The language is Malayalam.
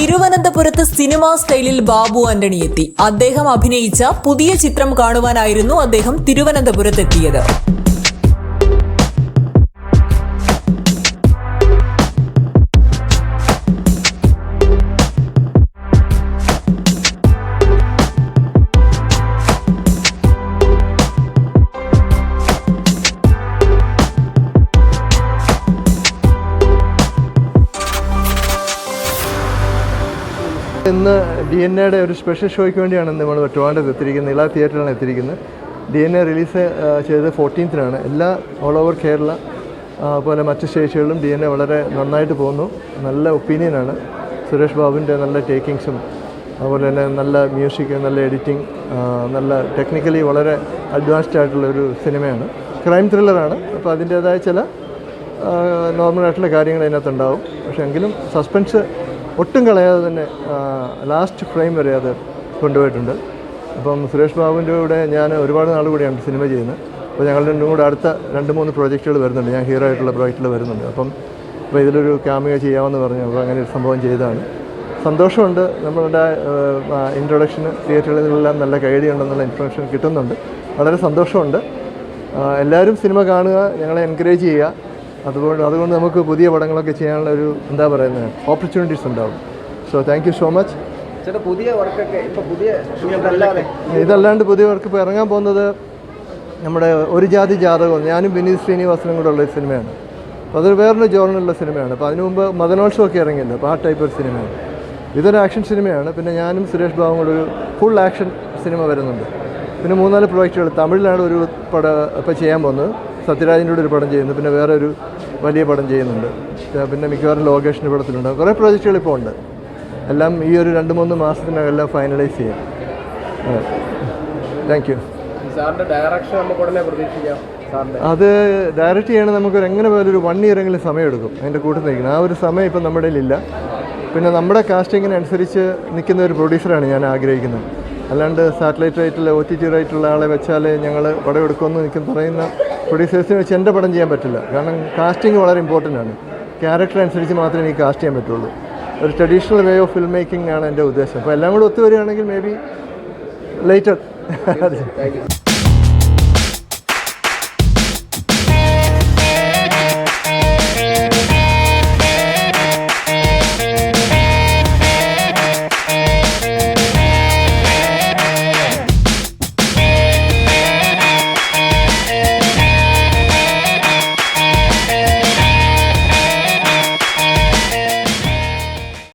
തിരുവനന്തപുരത്ത് സിനിമാ സ്റ്റൈലിൽ ബാബു ആന്റണി എത്തി. അദ്ദേഹം അഭിനയിച്ച പുതിയ ചിത്രം കാണുവാനായിരുന്നു അദ്ദേഹം തിരുവനന്തപുരത്തെത്തിയത്. ഇന്ന് ഡി എൻ എയുടെ ഒരു സ്പെഷ്യൽ ഷോയ്ക്ക് വേണ്ടിയാണ് നമ്മൾ ട്രിവാൻഡ്രത്ത് എത്തിയിരിക്കുന്നത് എല്ലാ തിയേറ്ററിലാണ് എത്തിയിരിക്കുന്നത്. ഡി എൻ എ റിലീസ് ചെയ്തത് ഫോർട്ടീൻത്തിനാണ് എല്ലാ ഓൾ ഓവർ കേരള പോലെ മറ്റ് സ്റ്റേജുകളിലും ഡി എൻ എ വളരെ നന്നായിട്ട് പോകുന്നു. നല്ല ഒപ്പീനിയനാണ് സുരേഷ് ബാബുവിന്റെ നല്ല ടേക്കിങ്സും അതുപോലെ തന്നെ നല്ല മ്യൂസിക് നല്ല എഡിറ്റിംഗ് നല്ല ടെക്നിക്കലി വളരെ അഡ്വാൻസ്ഡ് ആയിട്ടുള്ള ഒരു സിനിമയാണ് ക്രൈം ത്രില്ലറാണ് അപ്പോൾ അതിന്റേതായ ചില നോർമലായിട്ടുള്ള കാര്യങ്ങൾ അതിനകത്തുണ്ടാവും. പക്ഷേ എങ്കിലും സസ്പെൻസ് ഒട്ടും കളയാതെ തന്നെ ലാസ്റ്റ് ഫ്രെയിം വരെ അത് കൊണ്ടുപോയിട്ടുണ്ട്. അപ്പം സുരേഷ് ബാബുവിന്റെ കൂടെ ഞാൻ ഒരുപാട് നാൾ കൂടിയാണ് സിനിമ ചെയ്യുന്നത്. അപ്പോൾ ഞങ്ങൾ രണ്ടും കൂടെ അടുത്ത രണ്ട് മൂന്ന് പ്രോജക്റ്റുകൾ വരുന്നുണ്ട്. ഞാൻ ഹീറോ ആയിട്ടുള്ള പ്രോജക്റ്റിൽ വരുന്നുണ്ട്. അപ്പം അപ്പോൾ ഇതിലൊരു ക്യാമിയ ചെയ്യാമെന്ന് പറഞ്ഞു. അപ്പോൾ അങ്ങനെ ഒരു സംഭവം ചെയ്തതാണ്. സന്തോഷമുണ്ട്. നമ്മളുടെ ഇൻട്രൊഡക്ഷൻ തിയേറ്ററുകളിലെല്ലാം നല്ല കൈഡി ഉണ്ടെന്നുള്ള ഇൻഫർമേഷൻ കിട്ടുന്നുണ്ട്. വളരെ സന്തോഷമുണ്ട്. എല്ലാവരും സിനിമ കാണുക ഞങ്ങളെ എൻകറേജ് ചെയ്യുക. അതുകൊണ്ട് അതുകൊണ്ട് നമുക്ക് പുതിയ പടങ്ങളൊക്കെ ചെയ്യാനുള്ള ഒരു എന്താ പറയുന്നത് ഓപ്പർച്യൂണിറ്റീസ് ഉണ്ടാവും. So thank you so much ചേട്ടാ പുതിയ വർക്കൊക്കെ പുതിയ ഇതല്ലാണ്ട് പുതിയ വർക്ക് ഇപ്പോൾ ഇറങ്ങാൻ പോകുന്നത് നമ്മുടെ ഒരു ജാതി ജാതകം ഞാനും വിനീത് ശ്രീനിവാസനും കൂടെ ഉള്ള സിനിമയാണ്. അപ്പോൾ അതൊരു വേറൊരു ജോറിനുള്ള സിനിമയാണ്. അപ്പോൾ അതിനു മുമ്പ് മദനോത്സവമൊക്കെ ഇറങ്ങിയില്ല അപ്പോൾ ആ ടൈപ്പ് ഒരു സിനിമയാണ്. ഇതൊരു ആക്ഷൻ സിനിമയാണ്. പിന്നെ ഞാനും സുരേഷ് ബാബും കൂടെ ഒരു ഫുൾ ആക്ഷൻ സിനിമ വരുന്നുണ്ട്. പിന്നെ മൂന്നാൽ പ്രോജക്റ്റുകൾ തമിഴിലാണ് ഒരു പടം ഇപ്പോൾ ചെയ്യാൻ പോകുന്നത്. സത്യരാജിന്റെ കൂടെ ഒരു പടം ചെയ്യുന്നു. പിന്നെ വേറെ ഒരു വലിയ പടം ചെയ്യുന്നുണ്ട്. പിന്നെ മിക്കവാറും ലോകേഷിന്റെ പടത്തിലുണ്ട്. കുറേ പ്രോജക്റ്റുകൾ ഇപ്പോൾ ഉണ്ട്. എല്ലാം ഈ ഒരു രണ്ട് മൂന്ന് മാസത്തിനകം എല്ലാം ഫൈനലൈസ് ചെയ്യാം. താങ്ക് യു സാറിന്റെ ഡയറക്ഷൻ നമുക്ക് ഉടനെ പ്രതീക്ഷിക്കാം അത് ഡയറക്റ്റ് ചെയ്യണം നമുക്കൊരു എങ്ങനെ പോയാലും ഒരു വൺ ഇയർ എങ്കിലും സമയം എടുക്കും അതിന്റെ കൂട്ടത്തിൽ നിൽക്കണം. ആ ഒരു സമയം ഇപ്പം നമ്മുടെ ഇല്ല. പിന്നെ നമ്മുടെ കാസ്റ്റിങ്ങിനനുസരിച്ച് നിൽക്കുന്ന ഒരു പ്രൊഡ്യൂസറാണ് ഞാൻ ആഗ്രഹിക്കുന്നത്. അല്ലാണ്ട് സാറ്റലൈറ്റ് റൈറ്റിൽ ഒ ടി ടി റൈറ്റുള്ള ആളെ വെച്ചാൽ ഞങ്ങൾ പടം എടുക്കുമെന്ന് നിൽക്കുന്ന പറയുന്ന പ്രൊഡ്യൂസേഴ്സിനെ വെച്ച് എന്റെ പടം ചെയ്യാൻ പറ്റില്ല. കാരണം കാസ്റ്റിംഗ് വളരെ ഇമ്പോർട്ടന്റ് ആണ്. ക്യാരക്ടർ അനുസരിച്ച് മാത്രമേ എനിക്ക് കാസ്റ്റ് ചെയ്യാൻ പറ്റുള്ളൂ. ഒരു traditional way of film making ആണ് എന്റെ ഉദ്ദേശം. അപ്പോൾ എല്ലാം കൂടെ ഒത്തുവരികയാണെങ്കിൽ maybe later thank U